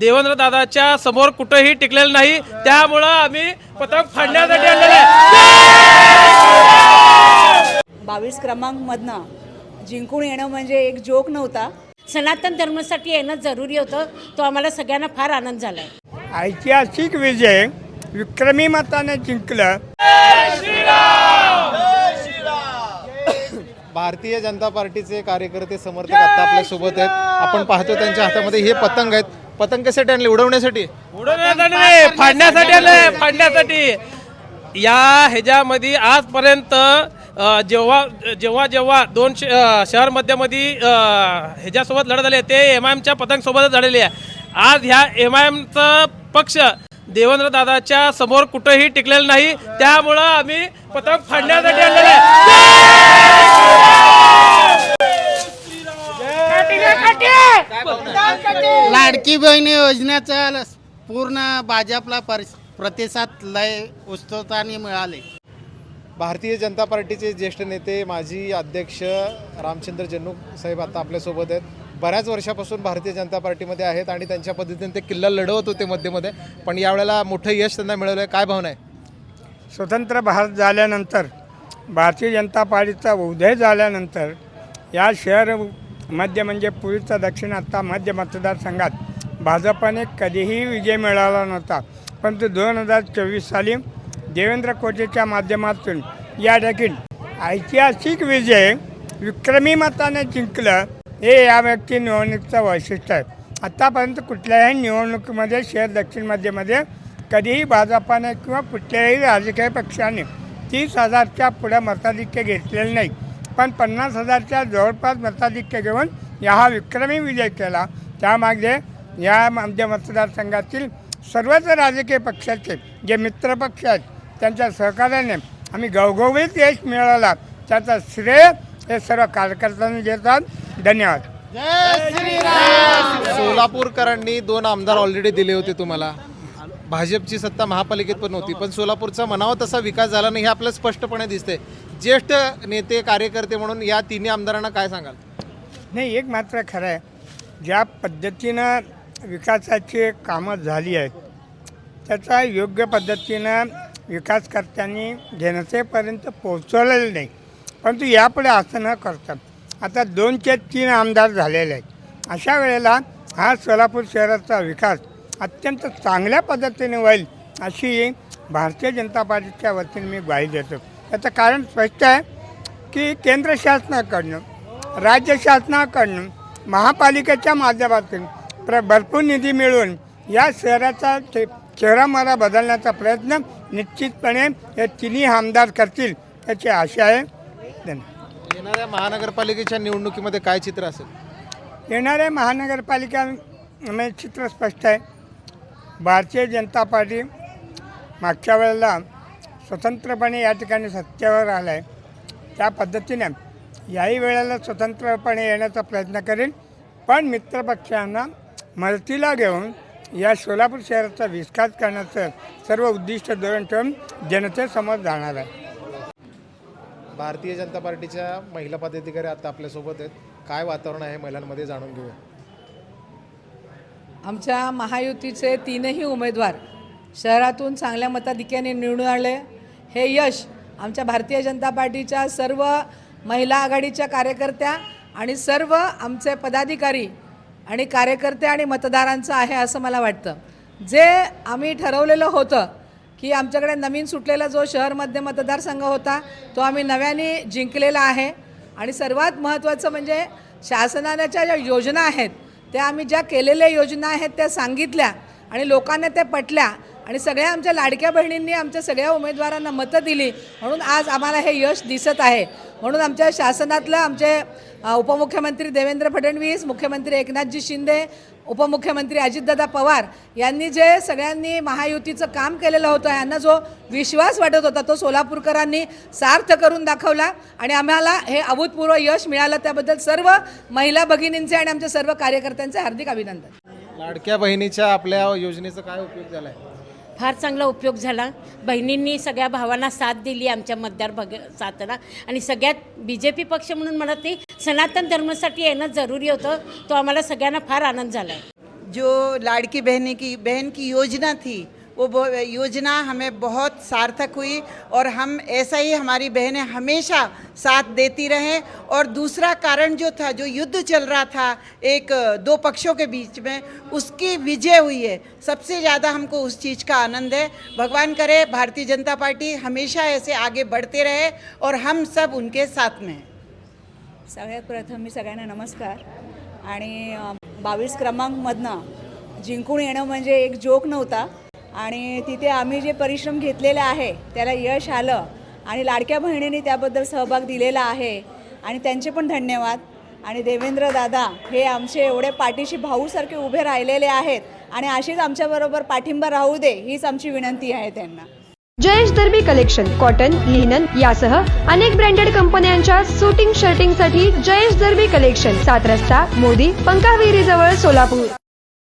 देवेंद्र दादाच्या समोर कुठेही टिकलेलं नाही. त्यामुळं आम्ही पतंग फाडण्यासाठी आलेले आहे. बावीस क्रमांकमधनं जिंकून येणं म्हणजे एक जोक नव्हता. सनातन धर्मासाठी येणं जरुरी होतं तो आम्हाला सगळ्यांना फार आनंद झाला आहे ऐतिहासिक विजय विक्रमी मताने जिंकलं. भारतीय जनता पार्टीचे कार्यकर्ते समर्थक आता आपल्यासोबत आहेत. आपण पाहतो त्यांच्या हातामध्ये हे पतंग आहेत. पतंग कशासाठी आणले? उडवण्यासाठी? उडवण्यासाठी फाडण्यासाठी आले फाडण्यासाठी. या ह्याच्यामध्ये आजपर्यंत जेव्हा जेव्हा जेव्हा दोन श- शहर मध्यामध्ये ह्याच्यासोबत लढत झाले ते एम आय एमच्या पतंगसोबतच झालेले आहे. आज ह्या एम आय एमचा पक्ष देवेंद्र दादाच्या समोर कुठेही टिकलेलं नाही त्यामुळं आम्ही पतंग फाडण्यासाठी आलेले आहे. लाडकी बहीण योजनेचा पूर्ण भाजपला पर- प्रतिसाद लय उत्स्फूर्ताने मिळाले. भारतीय जनता पार्टीचे ज्येष्ठ नेते माजी अध्यक्ष रामचंद्र जन्नू साहेब आता आपल्यासोबत आहेत. बऱ्याच वर्षापासून भारतीय जनता पार्टीमध्ये आहेत आणि त्यांच्या पद्धतीने ते किल्ला लढवत होते मध्येमध्ये. पण यावेळेला मोठं यश त्यांना मिळवलं आहे काय भावना आहे? स्वतंत्र भारत झाल्यानंतर भारतीय जनता पार्टीचा उदय झाल्यानंतर या शहर मध्य म्हणजे पूर्वीचा दक्षिण आत्ता मध्य मतदारसंघात. भाजपाने कधीही विजय मिळाला नव्हता परंतु दोन हजार चोवीस साली देवेंद्र कोटेच्या माध्यमातून या देखील ऐतिहासिक विजय विक्रमी मताने जिंकलं हे या व्यक्ती निवडणुकीचं वैशिष्ट्य आहे. आत्तापर्यंत कुठल्याही निवडणुकीमध्ये शहर दक्षिण मध्यमध्ये कधीही भाजपाने किंवा कुठल्याही राजकीय पक्षाने तीस हजारच्या पुढे मताधिक्य घेतलेलं नाही. पण पन्नास हजारच्या जवळपास मताधिक्य घेऊन या हा विक्रमी विजय केला. त्यामागे या मध्य मतदारसंघातील सर्वच राजकीय पक्षाचे जे मित्रपक्ष आहेत त्यांच्या सहकार्याने आम्ही गवगवीत यश मिळवला त्याचा श्रेय हे सर्व कार्यकर्त्यांनी देतात धन्यवाद. सोलापूरकरांनी दोन आमदार ऑलरेडी दिले होते तुम्हाला. भाजपची सत्ता महापालिकेत पण होती पण सोलापूरचा म्हणावा तसा विकास झाला नाही हे आपल्याला स्पष्टपणे दिसते ज्येष्ठ नेते कार्यकर्ते म्हणून या तिन्ही आमदारांना काय सांगाल? नाही एक मात्र खरं आहे. ज्या पद्धतीनं विकासाची कामं झाली आहेत त्याचा योग्य पद्धतीनं विकासकर्त्यांनी जनतेपर्यंत पोहोचवलेलं नाही. परंतु यापुढे असं न करता आता दोनचे तीन आमदार झालेले आहेत. अशा वेळेला हा सोलापूर शहराचा विकास अत्यंत चांगल्या पद्धतीने होईल अशी भारतीय जनता पार्टीच्या वतीने मी ग्वाही देतो. याचं कारण स्पष्ट आहे की केंद्र शासनाकडनं राज्य शासनाकडून महापालिकेच्या माध्यमातून प्र भरपूर निधी मिळवून या शहराचा चे- चेहरामारा बदलण्याचा प्रयत्न निश्चितपणे हे तिन्ही आमदार करतील याची आशा आहे. धन्यवाद. येणाऱ्या महानगरपालिकेच्या निवडणुकीमध्ये काय चित्र असेल? येणाऱ्या महानगरपालिका चित्र स्पष्ट आहे. भारतीय जनता पार्टी मागच्या वेळेला स्वतंत्रपणे या ठिकाणी सत्तेवर आला आहे त्या पद्धतीने याही वेळेला स्वतंत्रपणे येण्याचा प्रयत्न करेल पण मित्रपक्षांना मदतीला घेऊन या सोलापूर शहराचा विकास करण्याचं सर्व उद्दिष्ट धोरण ठेवून जनतेसमोर जाणार आहे. भारतीय जनता पार्टीच्या महिला पदाधिकारी आता आपल्यासोबत आहेत. काय वातावरण आहे महिलांमध्ये जाणून घेऊया. आमच्या महायुतीचे तीनही उमेदवार शहरातून चांगल्या मताधिक्याने निवडून आले. हे यश आमच्या भारतीय जनता पार्टीच्या सर्व महिला आघाडीच्या कार्यकर्त्या आणि सर्व आमचे पदाधिकारी आणि कार्यकर्ते आणि मतदारांचं आहे असं मला वाटतं. जे आम्ही ठरवलेलं होतं की आमच्याकडे नवीन सुटलेला जो शहर मध्य मतदारसंघ होता तो आम्ही नव्याने जिंकलेला आहे. आणि सर्वात महत्त्वाचं म्हणजे शासनाच्या ज्या योजना आहेत त्या आम्ही ज्या केलेल्या योजना आहेत त्या सांगितल्या आणि लोकांना त्या पटल्या. आणि सगळ्या आमच्या लाडक्या बहिणींनी आमच्या सगळ्या उमेदवारांना मतं दिली. म्हणून आज आम्हाला हे यश दिसत आहे. म्हणून आमच्या शासनातलं आमचे उपमुख्यमंत्री देवेंद्र फडणवीस मुख्यमंत्री एकनाथजी शिंदे उपमुख्यमंत्री अजितदादा पवार यांनी जे सगळ्यांनी महायुतीचं काम केलेलं होतं यांना जो विश्वास वाटत होता तो सोलापूरकरांनी सार्थ करून दाखवला आणि आम्हाला हे अभूतपूर्व यश मिळालं. त्याबद्दल सर्व महिला भगिनींचे आणि आमच्या सर्व कार्यकर्त्यांचे हार्दिक अभिनंदन. लाडक्या बहिणीच्या आपल्या योजनेचा काय उपयोग झाला आहे फार चांगला उपयोग झाला. बहिणींनी सगळ्या भावांना साथ दिली आमच्या मतदार भाग साथला आणि सगळ्यात बी जे पी पक्ष म्हणून म्हणत ते सनातन धर्मासाठी येणं जरुरी होतं तो आम्हाला सगळ्यांना फार आनंद झाला आहे जो लाड़की बहने की बहन की योजना थी वो योजना हमें बहुत सार्थक हुई और हम ऐसा ही हमारी बहनें हमेशा साथ देती रहें। और दूसरा कारण जो था जो युद्ध चल रहा था एक दो पक्षों के बीच में उसकी विजय हुई है। सबसे ज़्यादा हमको उस चीज़ का आनंद है। भगवान करे भारतीय जनता पार्टी हमेशा ऐसे आगे बढ़ते रहे और हम सब उनके साथ में सगळ्यात प्रथम मी सगळ्यांना नमस्कार. आणि बावीस क्रमांकमधनं जिंकून येणं म्हणजे एक जोक नव्हता. आणि तिथे आम्ही जे परिश्रम घेतलेले आहे त्याला यश आलं आणि लाडक्या बहिणींनी त्याबद्दल सहभाग दिलेला आहे आणि त्यांचे पण धन्यवाद. आणि देवेंद्र दादा हे आमचे एवढे पाठीशी भाऊसारखे उभे राहिलेले आहेत आणि अशीच आमच्याबरोबर पाठिंबा राहू दे हीच आमची विनंती आहे त्यांना. Jayesh Darbi collection cotton linen यासह अनेक ब्रँडेड कंपन्यांच्या सुटिंग शर्टिंगसाठी जयेश दर्बी कलेक्शन सात रस्ता मोदी पंकाविहिरी जवळ सोलापूर.